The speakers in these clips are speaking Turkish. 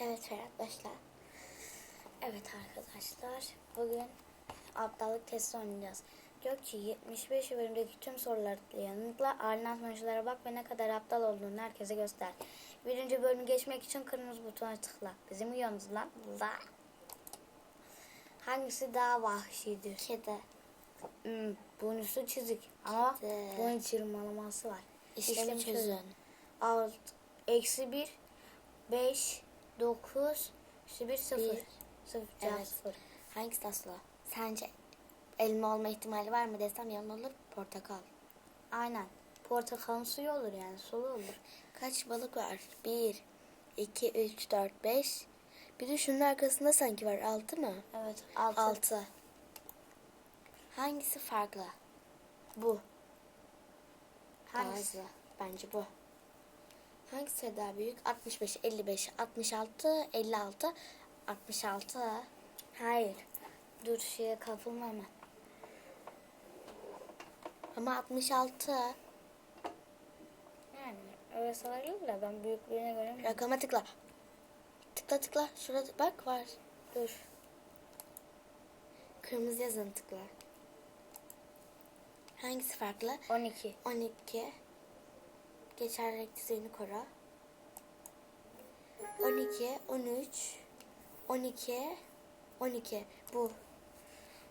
Evet başla. Evet arkadaşlar, bugün aptallık testi oynayacağız. Gökçe 75 bölümdeki tüm soruları yanıtla, ardından sonuçlara bak ve ne kadar aptal olduğunu herkese göster. Birinci bölümü geçmek için kırmızı butona tıkla. Bizim uyuyorsunuz lan. La. Hangisi daha vahşidir? Kedi. Hmm, bonusu çizik ama Kedi. bunun çırmalaması var. İşlemi çözün. Alt, eksi 1, 5, 9, 1, 0. Bir. 0 cevap Evet. 0. Hangisi aslı? Sence elma olma ihtimali var mı desem yalan olur. Portakal. Aynen. Portakalın suyu olur yani sulu olur. Kaç balık var? 1, 2, 3, 4, 5. Bir de şunun arkasında sanki var. 6 mı? Evet. Altı. 6. Hangisi farklı? Bu. Hangisi? Hangisi? Bence bu. Hangisi daha büyük? 65, 55, 66, 56, 66. Hayır. Dur şeye kapılma hemen. Ama 66. Yani öyle sayılır da ben büyüklüğüne göre mi? Rakama tıkla. Tıkla tıkla. Şurada bak var. Dur. Kırmızı yazın tıkla. Hangisi farklı? 12. 12. Geçerlilik düzeyini koru. 12, 13, 12, 12. Bu.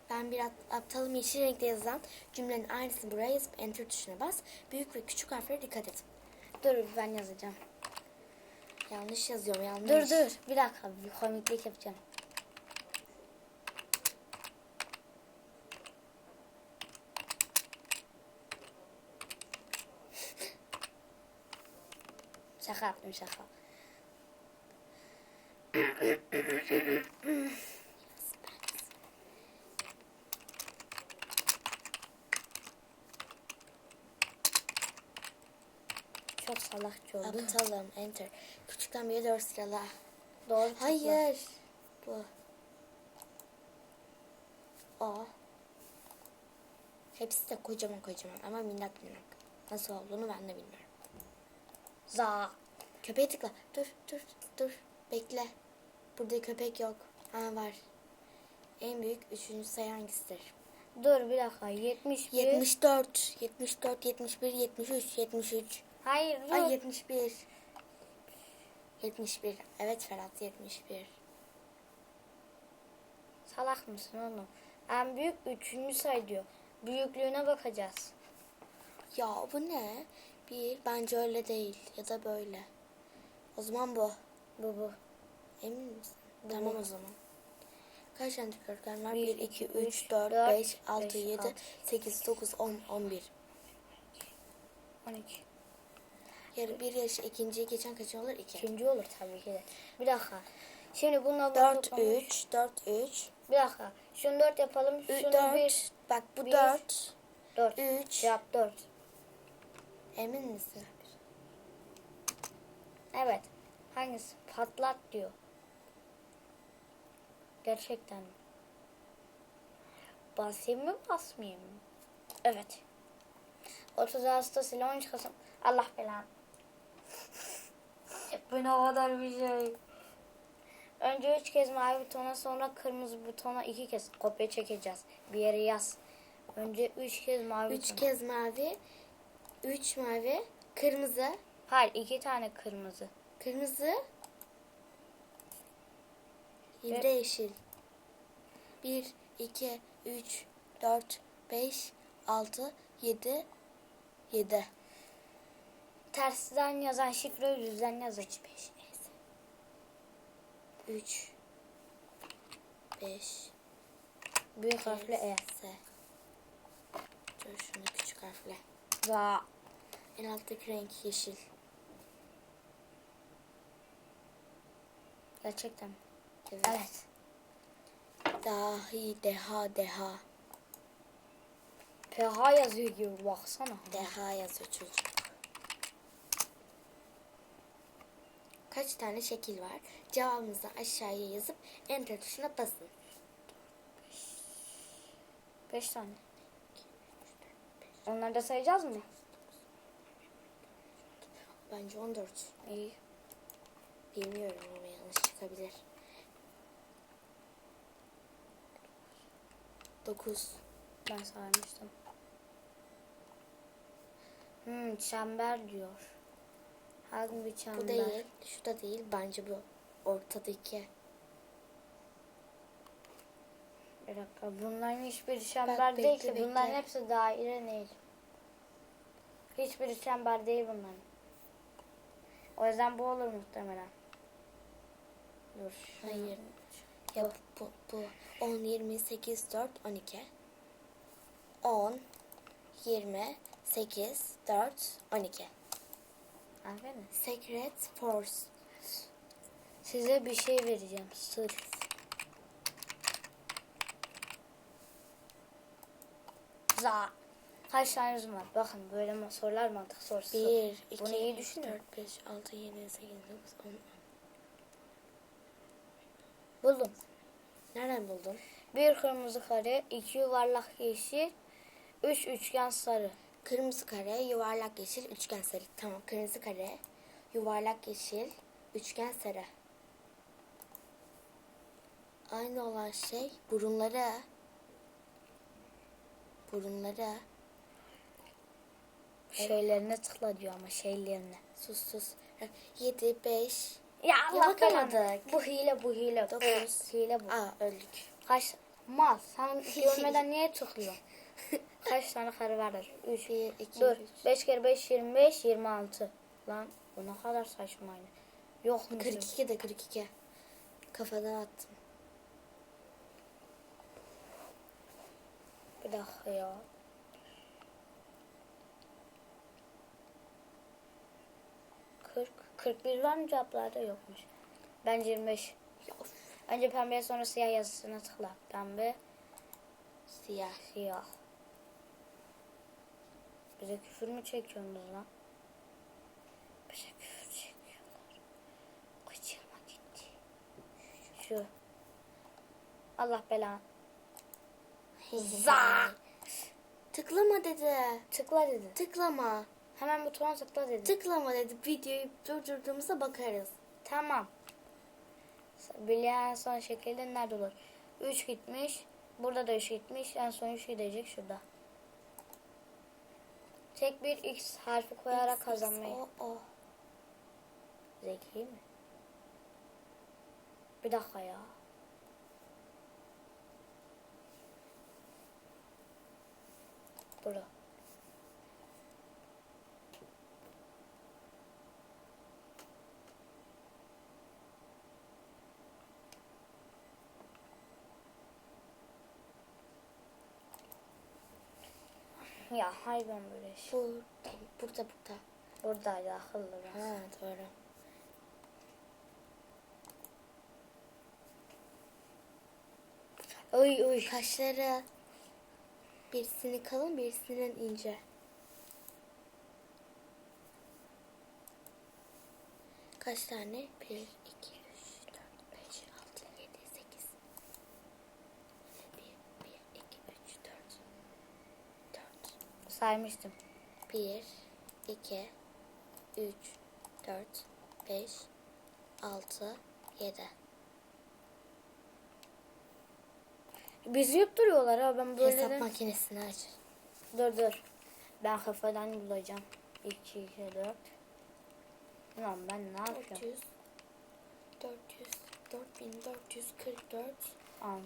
Ben bir ap- aptalım yeşil renkte yazılan cümlenin aynısını buraya yazıp enter tuşuna bas. Büyük ve küçük harflere dikkat et. Dur ben yazacağım. Yanlış yazıyorum yanlış. Dur dur. Bir dakika. Bir komiklik yapacağım. Şaka yaptım şaka. Çok salakça oldu. Aptalım enter. Küçükten biri dört sırala. Doğru. Hayır. Bu. O. Hepsi de kocaman kocaman ama minnak minnak. Nasıl olduğunu ben de bilmiyorum. Za. Köpeğe tıkla. Dur dur dur. Bekle. Burada köpek yok. Ha var. En büyük üçüncü sayı hangisidir? Dur bir dakika. 71. 74, 74, 71, 73, 73. Hayır dur. Ay 71. 71. Evet Ferhat 71. Salak mısın oğlum? En büyük üçüncü sayı diyor. Büyüklüğüne bakacağız. Ya bu ne? Bir bence öyle değil ya da böyle. O zaman bu. Bu bu. Emin misin? Bu, tamam bu. o zaman. Kaç tane dikdörtgen var? Bir, 1, iki, 2, üç, 3, 4, dört, 5, 6, beş, 7, altı. 8, 9, 10, 11. 12. Yarı bir yaş ikinciyi geçen kaç olur? 2. İkinci olur tabii ki de. Bir dakika. Şimdi bununla bunu 4, toplamış. 3, 4, 3, Bir dakika. Şunu 4 yapalım. Şunu 4. 1. Bak bu bir, 4. 4. 3. Cevap 4. Emin misin? Evet. Hangisi? Patlat diyor. Gerçekten? Basayım mı basmayayım mı? Evet. 30 Ağustos ile 13 Kasım. Allah belanı. Bu ne kadar bir şey. Önce 3 kez mavi butona sonra kırmızı butona 2 kez kopya çekeceğiz. Bir yere yaz. Önce 3 kez mavi 3 butona. kez mavi, 3 mavi, kırmızı, Hayır 2 tane kırmızı. kırmızı, bir de yeşil. 1, 2, 3, 4, 5, 6, 7, 7. Tersten yazan şifre yüzden yazın. 5, 3, 5, Büyük harfle E. S. Dur şunu küçük harfle. Za. En alttaki renk yeşil. Gerçekten. Evet. Evet. Dahi, deha, deha. PH yazıyor gibi baksana. Deha yazıyor çocuk. Kaç tane şekil var? Cevabınızı aşağıya yazıp enter tuşuna basın. 5 tane. Onları da sayacağız mı? Bence 14. İyi. Bilmiyorum ama çıkabilir. 9. Ben saymıştım. Hmm, çember diyor. Hangi bir çember? Bu değil. Şu da değil. Bence bu ortadaki. Bir dakika. Bunların hiçbir çember bekle, değil ki. bekle. Bunların hepsi daire değil. Hiçbiri çember değil bunların. O yüzden bu olur muhtemelen. Dur. Hayır. Ya bu, bu 10, 20, 8, 4, 12. 10, 20, 8, 4, 12. Aferin. Secret Force. Size bir şey vereceğim. Sır. Za. Kaç taneniz var? Bakın böyle sorular mantık sorusu. 1, 2, Bunu iyi 3, düşünün. 4, 5, 6, 7, 8, 9, 10. Buldum. Nereden buldun? Bir kırmızı kare, iki yuvarlak yeşil, üç üçgen sarı. Kırmızı kare, yuvarlak yeşil, üçgen sarı. Tamam, kırmızı kare, yuvarlak yeşil, üçgen sarı. Aynı olan şey burunları. Burunları. Şeylerine tıkla diyor ama şeylerine. Sus sus. 7, 5, Ya Allah belanı. Bu hile bu hile. Dokuz. hile bu. Aa öldük. Kaç? Mal sen görmeden niye tıklıyorsun? Kaç tane kare vardır? 3. 1, 2, Dur. 3. 5 kere 5 25 26. Lan bu ne kadar saçmaydı. Yok mu? 42 de 42. Kafadan attım. Bir dakika ya. Kırk. 41 var mı cevaplarda yokmuş. Bence 25. Of. Önce pembeye sonra siyah yazısına tıkla. Pembe, Siyah. siyah. Bize küfür mü çekiyorsunuz lan? Bize küfür çekiyorlar. Kaçırma gitti. Şu. Allah belanı. Za! Tıklama dedi. Tıkla dedi. Tıklama. Hemen butona tıkla dedi. Tıklama dedi. Videoyu durdurduğumuzda bakarız. Tamam. Bileğen en son şekilde nerede olur? 3 gitmiş. Burada da 3 gitmiş. En son 3 gidecek şurada. Tek bir X harfi koyarak kazanmayı. O o. Zeki mi? Bir dakika ya. Bura. Ya hayvan böyle şey. Burada, burada, burada. Buradaydı akıllı. Ha doğru. Oy oy. Kaşları birisini kalın, birisinin ince. Kaç tane? 1, 2, 3, 4, 5, 6, 7, 8. 1, 1, 2, 3, 4. 4. Saymıştım. 1, 2, 3, 4, 5, 6, 7. Bizi yutturuyorlar ha ben böyle Hesap makinesini aç. Dur dur. Ben kafadan bulacağım. 2, 2, 4. Lan ben ne yapıyorum? 400, 400, 4444. 6.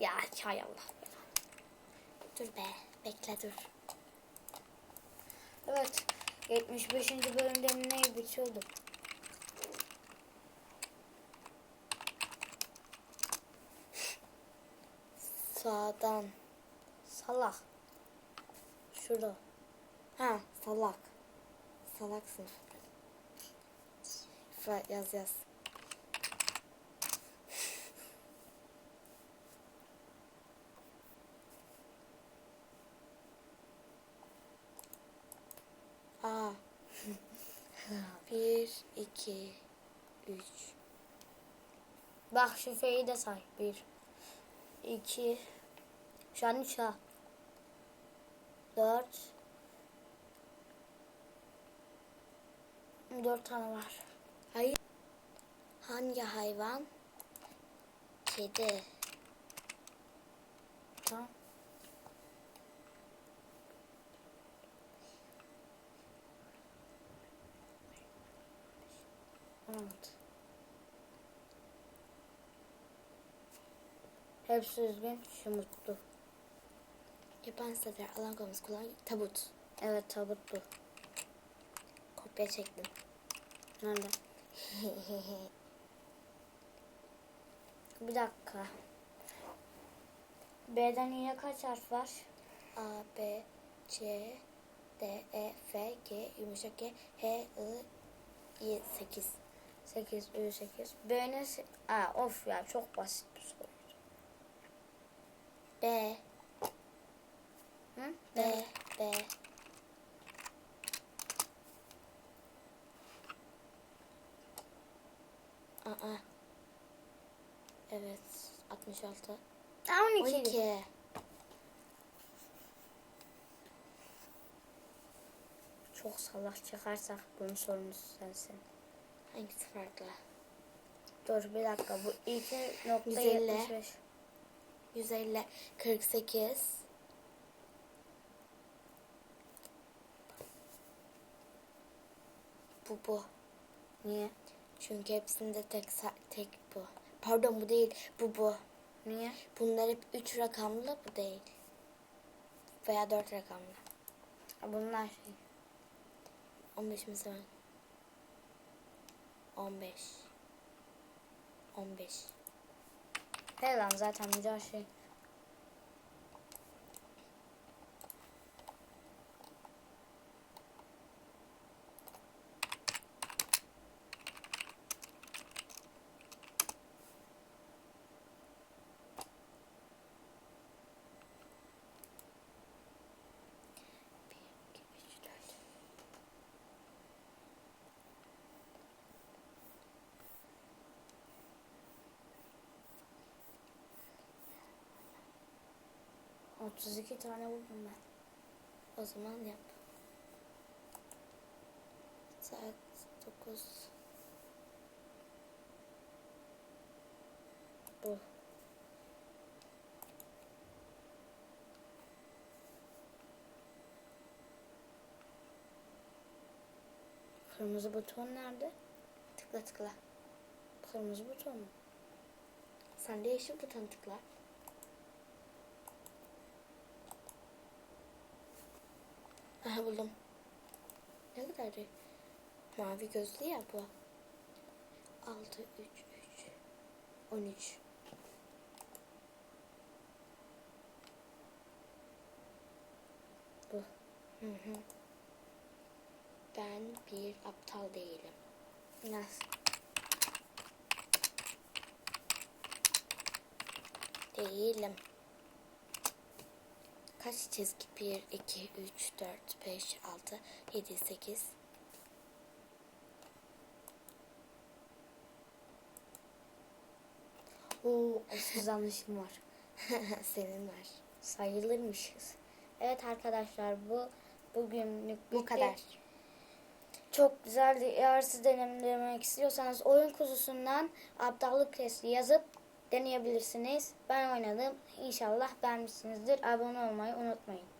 Ya çay Allah. Dur be, bekle dur. Evet. 75. bölümde ne bitiyordu? Sağdan. Salak. Şurada. Ha, salak. Salaksın. Yaz yaz. 2 3 Bak şifreyi de say. 1 2 Şu an 3 ha. 4 4 tane var. Hayır. Hangi hayvan? Kedi. Tamam. Hepsi üzgün, şu. Yaban sefer alan komuz kullan. Tabut. Evet tabutlu. Kopya çektim. Nerede? Bir dakika. B'den İ'ye kaç harf var? A, B, C, D, E, F, G, yumuşak G, H, I, Y, 8. 8, Ü 8. B'nin... Aa, of ya çok basit bir soru. B, Hı? B, B. Aa. Evet, 66. Aa, 12. 12. Çok salak çıkarsak bunun sorumlusu sensin. Hangisi farklı? Dur bir dakika bu 2.75. 150. 150, 48. Bu bu. Niye? Çünkü hepsinde tek tek bu. Pardon bu değil. Bu bu. Niye? Bunlar hep 3 rakamlı bu değil. Veya 4 rakamlı. Bunlar şey. 15 mi sen? 15. 15. He lan zaten bir şey. 32 tane buldum ben. O zaman yap. Saat 9. Bu. Kırmızı buton nerede? Tıkla tıkla. Kırmızı buton mu? Sen de yeşil buton tıkla. Buldum. Ne kadar. Mavi gözlü ya bu. 6, 3, 3. 13. Bu. Hı hı. Ben bir aptal değilim. Biraz. Değilim. Kaç çizgi? 1, 2, 3, 4, 5, 6, 7, 8. Oo, eşsiz anlaşım var. Senin var. Sayılırmışız. Evet arkadaşlar bu bugünlük Bu kadar. Çok güzeldi. Eğer siz denemek istiyorsanız oyun kuzusundan aptallık testi yazıp deneyebilirsiniz. Ben oynadım. İnşallah beğenmişsinizdir. Abone olmayı unutmayın.